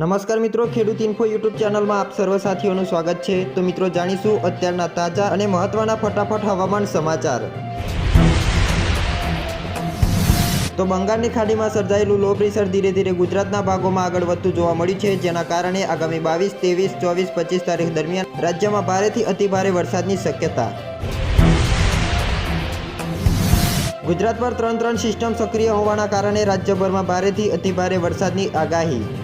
નમસ્કાર મિત્રો, ખેડૂત ઇન્ફો યુટ્યુબ ચેનલમાં આપ સર્વ સાથીઓનું સ્વાગત છે. તો મિત્રો, જાણીશું અત્યારના તાજા અને મહત્વના ફટાફટ હવામાન સમાચાર. તો બંગાળની ખાડીમાં સર્જાયેલું લો પ્રેશર ધીરે ધીરે ગુજરાતના ભાગોમાં આગળ વધતું જોવા મળ્યું છે, જેના કારણે આગામી બાવીસ, ત્રેવીસ, ચોવીસ, પચીસ તારીખ દરમિયાન રાજ્યમાં ભારેથી અતિભારે વરસાદની શક્યતા. ગુજરાત પર ત્રણ ત્રણ સિસ્ટમ સક્રિય હોવાના કારણે રાજ્યભરમાં ભારેથી અતિભારે વરસાદની આગાહી.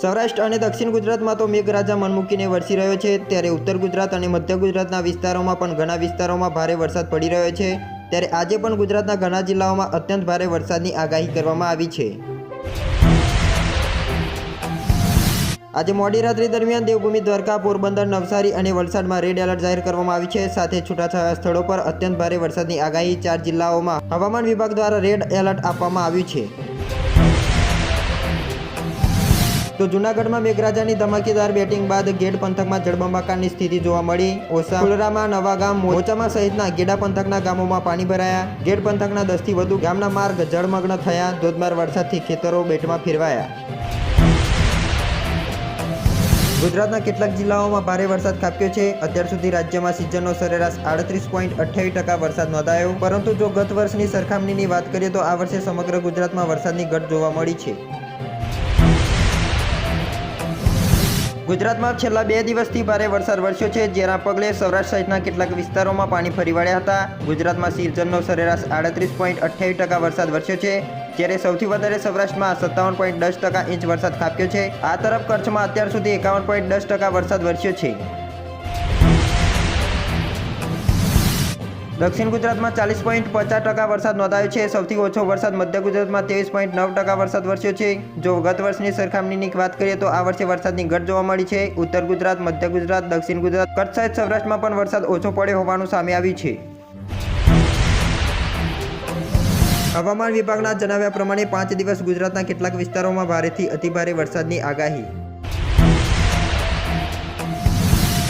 સૌરાષ્ટ્ર અને દક્ષિણ ગુજરાતમાં તો મેઘરાજા મન મૂકીને વરસી રહ્યો છે. ત્યારે ઉત્તર ગુજરાત અને મધ્ય ગુજરાતના વિસ્તારોમાં પણ ઘણા વિસ્તારોમાં ભારે વરસાદ પડી રહ્યો છે. ત્યારે આજે પણ ગુજરાતના ઘણા જિલ્લાઓમાં અત્યંત ભારે વરસાદની આગાહી કરવામાં આવી છે. આજે મોડી રાત્રિ દરમિયાન દેવભૂમિ દ્વારકા, પોરબંદર, નવસારી અને વલસાડમાં રેડ એલર્ટ જાહેર કરવામાં આવી છે. સાથે છૂટાછવાયા સ્થળો પર અત્યંત ભારે વરસાદની આગાહી ચાર જિલ્લાઓમાં હવામાન વિભાગ દ્વારા રેડ એલર્ટ આપવામાં આવ્યું છે. તો જૂનાગઢમાં મેઘરાજાની ધમાકેદાર બેટિંગ બાદ ગેડ પંથકમાં જળબંબાકારની સ્થિતિ જોવા મળી. ઓસા ફુલરામાં નવાગામ મોચામાં સહિતના ગેડા પંથકના ગામોમાં પાણી ભરાયા. ગેડ પંથકના દસથી વધુ ગામના માર્ગ જળમગ્ન થયા. ધોધમાર વરસાદથી ખેતરો બેટમાં ફેરવાયા. ગુજરાતના કેટલાક જિલ્લાઓમાં ભારે વરસાદ ખાબક્યો છે. અત્યાર સુધી રાજ્યમાં સિઝનનો સરેરાશ આડત્રીસ પોઈન્ટ અઠ્યાવીસ ટકા વરસાદ નોંધાયો. પરંતુ જો ગત વર્ષની સરખામણીની વાત કરીએ તો આ વર્ષે સમગ્ર ગુજરાતમાં વરસાદની ઘટ જોવા મળી છે. ગુજરાતમાં છેલ્લા બે દિવસથી ભારે વરસાદ વરસ્યો છે, જેના પગલે સૌરાષ્ટ્ર સહિતના કેટલાક વિસ્તારોમાં પાણી ફરી વળ્યા હતા. ગુજરાતમાં સિઝનનો સરેરાશ આડત્રીસ પોઈન્ટ અઠ્યાવીસ ટકા વરસાદ વરસ્યો છે, જ્યારે સૌથી વધારે સૌરાષ્ટ્રમાં સત્તાવન પોઈન્ટ દસ ટકા ઇંચ વરસાદ ખાપ્યો છે. આ તરફ કચ્છમાં અત્યાર સુધી એકાવન પોઈન્ટ દસ ટકા વરસાદ વરસ્યો છે. દક્ષિણ ગુજરાતમાં ચાલીસ પોઈન્ટ પચાસ ટકા વરસાદ નોંધાયો છે. સૌથી ઓછો વરસાદ મધ્ય ગુજરાતમાં ત્રેવીસ પોઈન્ટ નવ ટકા વરસાદ વરસ્યો છે. જો ગત વર્ષની સરખામણીની વાત કરીએ તો આ વર્ષે વરસાદની ઘટ જોવા મળી છે. ઉત્તર ગુજરાત, મધ્ય ગુજરાત, દક્ષિણ ગુજરાત, કચ્છ સહિત સૌરાષ્ટ્રમાં પણ વરસાદ ઓછો પડ્યો હોવાનું સામે આવ્યું છે. હવામાન વિભાગના જણાવ્યા પ્રમાણે પાંચ દિવસ ગુજરાતના કેટલાક વિસ્તારોમાં ભારેથી અતિભારે વરસાદની આગાહી.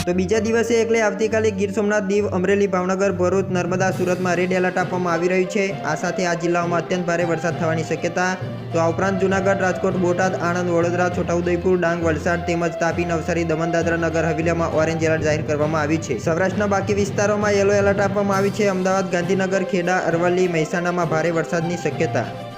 તો બીજા દિવસે એટલે આવતીકાલે ગીર સોમનાથ દીવ, અમરેલી, ભાવનગર, ભરૂચ, નર્મદા, સુરતમાં રેડ એલર્ટ આપવામાં આવી રહ્યું છે. આ સાથે આ જિલ્લાઓમાં અત્યંત ભારે વરસાદ થવાની શક્યતા. તો આ ઉપરાંત જૂનાગઢ, રાજકોટ, બોટાદ, આણંદ, વડોદરા, છોટાઉદેપુર, ડાંગ, વલસાડ તેમજ તાપી, નવસારી દમણ દાદરા નગર હવેલીમાં ઓરેન્જ એલર્ટ જાહેર કરવામાં આવ્યું છે. સૌરાષ્ટ્રના બાકી વિસ્તારોમાં યલો એલર્ટ આપવામાં આવ્યું છે. અમદાવાદ, ગાંધીનગર, ખેડા, અરવલ્લી, મહેસાણામાં ભારે વરસાદની શક્યતા.